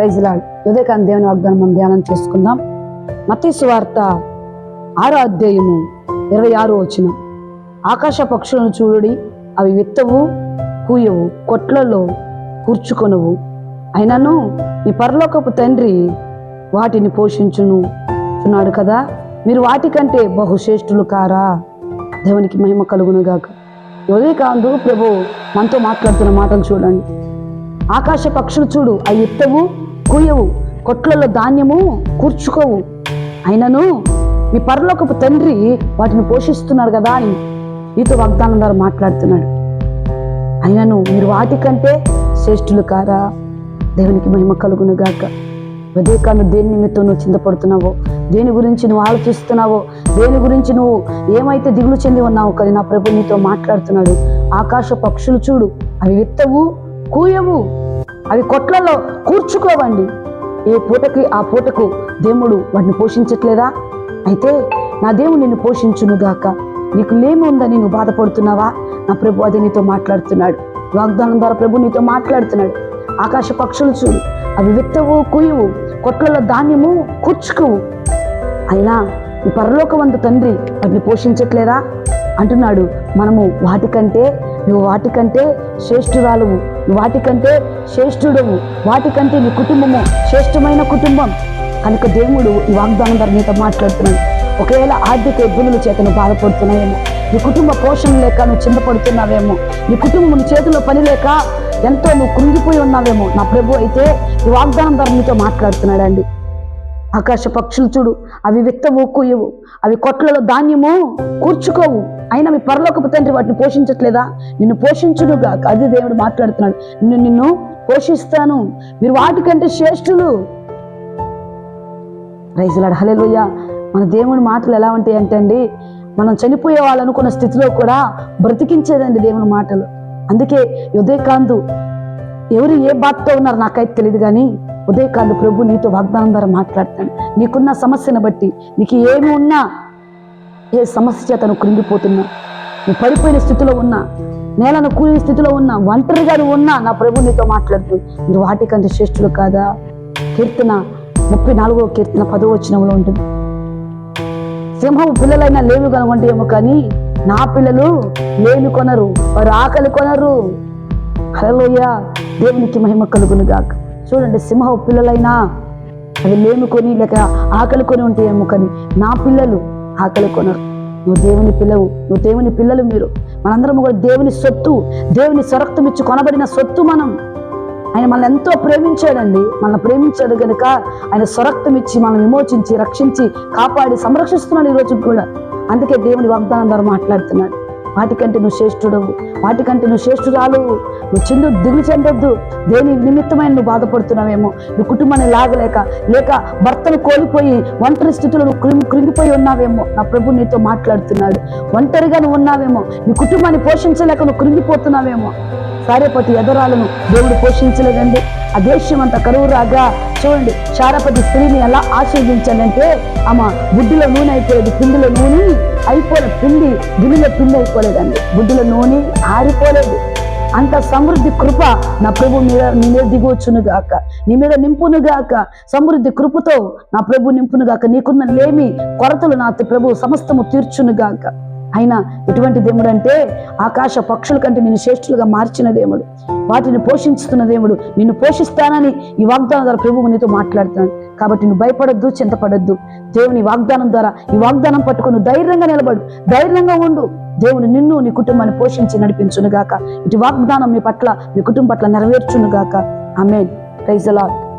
ప్రైజ్లాడ్ ఉదయకాంత దేవుని వాగ్దానం మనం ధ్యానం చేసుకుందాం. మతీసు వార్త ఆరో అధ్యాయము ఇరవై ఆరు వచ్చిన ఆకాశ పక్షులను చూడుడి అవి విత్తవు కూయవు కొట్లలో కూర్చుకొనవు. అయినను ఈ పరలోకపు తండ్రి వాటిని పోషించును చున్నాడు కదా. మీరు వాటికంటే బహుశ్రేష్ఠులు కారా? దేవునికి మహిమ కలుగునుగాక ఉదయకాంతు ప్రభు మనతో మాట్లాడుతున్న మాటలు చూడండి. ఆకాశ పక్షులు చూడు అవి ఎత్తవు కూయవు కొట్లలో ధాన్యము కూర్చుకోవు. అయినను మీ పరలోకపు తండ్రి వాటిని పోషిస్తున్నాడు కదా అని మీతో వాగ్దానం ద్వారా మాట్లాడుతున్నాడు. అయినను మీరు వాటికంటే శ్రేష్ఠులు కారా? దేవునికి మహిమ కలుగును గాక. ఉదయకాలం దేని నిమిత్తం నువ్వు చింతపడుతున్నావో? దేని గురించి నువ్వు ఆలోచిస్తున్నావో? దేని గురించి నువ్వు ఏమైతే దిగులు చెంది ఉన్నావు కానీ నా ప్రభు నీతో మాట్లాడుతున్నాడు. ఆకాశ పక్షులు చూడు అవి విత్తవు కూయవు. అవి కొట్లలో కూర్చుకోవండి. ఏ పూటకి ఆ పూటకు దేవుడు వాటిని పోషించట్లేదా? అయితే నా దేవుడు నిన్ను పోషించును గాక నీకు లేముందని ఉందని నువ్వు బాధపడుతున్నావా? నా ప్రభు అది నీతో మాట్లాడుతున్నాడు. వాగ్దానం ద్వారా ప్రభు నీతో మాట్లాడుతున్నాడు. ఆకాశ పక్షులు చూడు అవి విత్తవు కుయువు కొట్లలో ధాన్యము కూర్చుకోవు అయినా ఈ పరలోకవంత తండ్రి వాటిని పోషించట్లేదా? అంటున్నాడు మనము వాటికంటే నువ్వు వాటికంటే శ్రేష్ఠురాలువు. వాటికంటే శ్రేష్ఠుడవు. వాటికంటే నీ కుటుంబము శ్రేష్టమైన కుటుంబం. కనుక దేవుడు ఈ వాగ్దానం ద్వారా నీతో మాట్లాడుతున్నాడు. ఒకవేళ ఆర్థిక ఇబ్బందుల చేతను బాధపడుతున్నాయేమో నీ కుటుంబ పోషణ లేక నువ్వు చింతపడుతున్నావేమో నీ కుటుంబం నీ చేతిలో పని లేక ఎంతో నువ్వు కృంగిపోయి ఉన్నావేమో నా ప్రభు అయితే ఈ వాగ్దానం ద్వారా నీతో మాట్లాడుతున్నాడండి. ఆకాశ పక్షులు చూడు అవి విత్తవు కూయవు అవి కొట్లలో ధాన్యము కూర్చుకోవు. అయినా మీ పరలోకపు తండ్రి వాటిని పోషించట్లేదా? నిన్ను పోషించుడుగా అది దేవుడు మాట్లాడుతున్నాడు. నిన్ను నిన్ను పోషిస్తాను. మీరు వాటికంటే శ్రేష్ఠులు. రైజులాడు హలేలుయ్య మన దేవుని మాటలు ఎలా ఉంటాయి అంటే అండి మనం చనిపోయే వాళ్ళు అనుకున్న స్థితిలో కూడా బ్రతికించేదండి దేవుని మాటలు. అందుకే ఉదయకాంతు ఎవరు ఏ బాధతో ఉన్నారో నాకైతే తెలియదు కానీ ఉదయకాంత్ ప్రభు నీతో వాగ్దానం ద్వారా మాట్లాడతాను నీకున్న సమస్యను బట్టి నీకు ఏమి ఉన్నా ఏ సమస్య చేత నువ్వు కృంగిపోతున్నా? నువ్వు పడిపోయిన స్థితిలో ఉన్నా నేలను కూలిన స్థితిలో ఉన్నా ఒంటరిగా నువ్వు ఉన్నా నా ప్రభు నీతో మాట్లాడుతూ మీరు వాటికంటే శ్రేష్ఠులు కాదా? కీర్తన ముప్పై నాలుగో కీర్తన పదో వచనంలో ఉంటుంది. సింహం పిల్లలైనా లేవి కనుగొంటేమో కానీ నా పిల్లలు లేమి కొనరు వారు ఆకలి కొనరు. హలోయ దేవునికి మహిమ కలుగును గాక. చూడండి సింహం పిల్లలైనా అవి లేమి కొని లేక ఆకలి కొని ఉంటే ఏమో కానీ నా పిల్లలు ఆకలి కొనరు. నువ్వు దేవుని పిల్లవు నువ్వు దేవుని పిల్లలు మీరు. మనందరం కూడా దేవుని సొత్తు దేవుని స్వరక్తం ఇచ్చి కొనబడిన సొత్తు మనం. ఆయన మనల్ని ఎంతో ప్రేమించాడండి. మనల్ని ప్రేమించాడు కనుక ఆయన స్వరక్తం ఇచ్చి మనల్ని విమోచించి రక్షించి కాపాడి సంరక్షిస్తున్నాడు ఈ రోజు కూడా. అందుకే దేవుని వాగ్దానం ద్వారా మాట్లాడుతున్నాడు. వాటికంటే నువ్వు శ్రేష్ఠుడవు వాటికంటే నువ్వు శ్రేష్ఠురాలు. నువ్వు చిందు దిగులు చెందొద్దు. దేని నిమిత్తమైన నువ్వు బాధపడుతున్నావేమో? నీ కుటుంబాన్ని లాగలేక లేక భర్తను కోల్పోయి ఒంటరి స్థితిలో నువ్వు కృంగి కృంగిపోయి ఉన్నావేమో? నా ప్రభు నీతో మాట్లాడుతున్నాడు. ఒంటరిగా నువ్వు ఉన్నావేమో? నీ కుటుంబాన్ని పోషించలేక నువ్వు కృంగిపోతున్నావేమో? సారేపతి ఎదరాలను దేవుడు పోషించలేదండి. ఆ దేశం అంతా కరువు రాగా చూడండి శారపతి స్త్రీని ఎలా ఆశీర్వించాలంటే ఆమె బుడ్డిలో నూనె అయిపోలేదు పిండిలో నూనె అయిపోలేదు పిండి గుడిలో పిండి అయిపోలేదండి. బుడ్డిలో నూనె ఆరిపోలేదు. అంత సమృద్ధి కృప నా ప్రభు మీద నీ మీద దిగవచ్చును గాక. నీ మీద నింపును గాక. సమృద్ధి కృపతో నా ప్రభు నింపును గాక. నీకున్న లేమి కొరతలు నా ప్రభు సమస్తము తీర్చును గాక. అయినా ఎటువంటి దేవుడు అంటే ఆకాశ పక్షుల కంటే నేను శ్రేష్ఠులుగా మార్చిన దేవుడు. వాటిని పోషించుతున్న దేవుడు నిన్ను పోషిస్తానని ఈ వాగ్దానం ద్వారా ప్రభువు నీతో మాట్లాడుతున్నాడు. కాబట్టి నువ్వు భయపడొద్దు చింతపడొద్దు. దేవుని వాగ్దానం ద్వారా ఈ వాగ్దానం పట్టుకొని ధైర్యంగా నిలబడు. ధైర్యంగా ఉండు. దేవుని నిన్ను నీ కుటుంబాన్ని పోషించి నడిపించును గాక ఇటు వాగ్దానం మీ పట్ల మీ కుటుంబం పట్ల నెరవేర్చును గాక ఆమెన్. Praise allot